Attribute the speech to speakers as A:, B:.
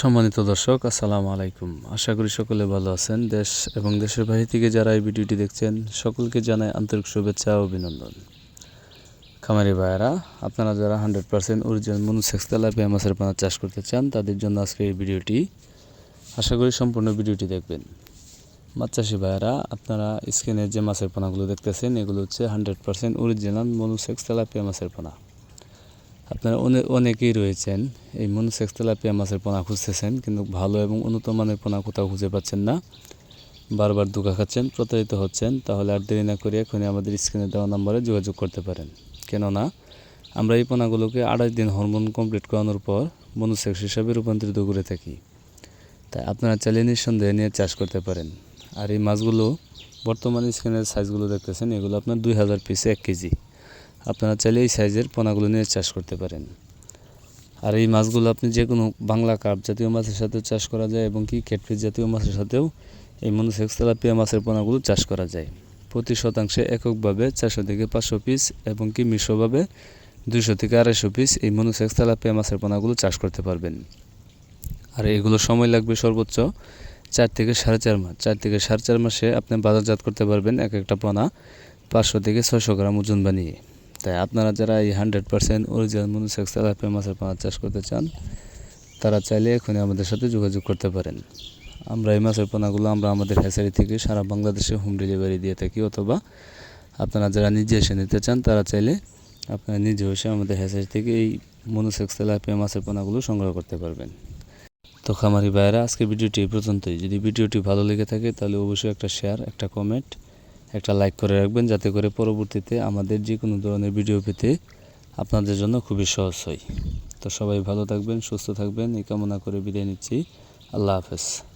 A: সম্মানিত দর্শক, আসসালামু আলাইকুম। আশা করি সকলে ভালো আছেন, দেশ এবং দেশের বাইরে থেকে যারা এই ভিডিওটি দেখছেন, সকলকে জানাই আন্তরিক শুভেচ্ছা ও অভিনন্দন। খামারি ভাইয়েরা, আপনারা যারা hundred percent original monosex tilapia মাছের পানা চাষ করতে চান, তাদের জন্য আজকে এই ভিডিওটি, আশা করি সম্পূর্ণ ভিডিওটি দেখবেন। মাছ চাষি ভাইয়েরা, আপনারা স্ক্রিনে যে মাছের পোনাগুলো দেখতেছেন, এগুলো হচ্ছে hundred percent original monosex tilapia মাছের পোনা। আপনারা অনেক অনেকেই রয়েছেন। এই মনুসেক্স তেলাপিয়া মাছের পোনা খুঁজতেছেন, কিন্তু ভালো এবং উন্নত মানের পোনা কোথাও খুঁজে পাচ্ছেন না। বারবার ধোকা খাচ্ছেন, প্রতারিত হচ্ছেন, তাহলে আর দেরি না করে এখনই আমাদের স্ক্রিনে দেওয়া নম্বরে যোগাযোগ করতে পারেন। কেননা, আমরা এই পোনাগুলোকে আড়াই দিন হরমোন কমপ্লিট করানোর পর মনুসেক্স হিসাবে রূপান্তরিত করে থাকি। তাই আপনারা চাইলে নিঃসন্দেহে নিয়ে চাষ করতে পারেন। আর এই মাছগুলো বর্তমানে স্ক্রিনের সাইজগুলো দেখতেছেন, এগুলো আপনার দুই হাজার পিসে এক কেজি। আপনারা চাইলে এই সাইজের পোনাগুলো নিয়ে চাষ করতে পারেন। আর এই মাছগুলো আপনি যে কোনো বাংলা কার্প জাতীয় মাছের সাথেও চাষ করা যায় এবং কি ক্যাটফিস জাতীয় মাছের সাথেও এই মনুসেক্স তেলাপিয়া মাছের পোনাগুলো চাষ করা যায়। প্রতি শতাংশে এককভাবে চারশো থেকে পাঁচশো পিস এবং কি মিশ্রভাবে দুইশো থেকে আড়াইশো পিস এই মনুসেক্স তেলাপিয়া মাছের পোনাগুলো চাষ করতে পারবেন। আর এগুলো সময় লাগবে সর্বোচ্চ চার থেকে সাড়ে চার মাস। চার থেকে সাড়ে চার মাসে আপনি বাজারজাত করতে পারবেন এক একটা পোনা পাঁচশো থেকে ছয়শো গ্রাম ওজন বানিয়ে। তাই আপনারা যারা এই hundred percent original monosex tilapia মাছের পোনা চাষ করতে চান, তারা চাইলে এখনই আমাদের সাথে যোগাযোগ করতে পারেন। আমরা এই মাছের পোনাগুলো আমরা আমাদের হ্যাচারি থেকে সারা বাংলাদেশে হোম ডেলিভারি দিয়ে থাকি, অথবা আপনারা যারা নিজে এসে নিতে চান, তারা চাইলে আপনারা নিজে এসে আমাদের হ্যাচারি থেকে এই মনুসেক্স তেলাপিয়া মাছের পোনাগুলো সংগ্রহ করতে পারবেন। তো খামারি ভাইয়েরা আজকে ভিডিওটি এই পর্যন্তই। যদি ভিডিওটি ভালো লেগে থাকে, তাহলে অবশ্যই একটা শেয়ার, একটা কমেন্ট একটা লাইক করে রাখবেন যাতে করে পরবর্তীতে আমাদের যে কোনো ধরনের ভিডিও পেতে আপনাদের জন্য খুবই সহজ হয়। তো সবাই ভালো থাকবেন, সুস্থ থাকবেন। এই কামনা করে বিদায় নিচ্ছি। আল্লাহ হাফেজ।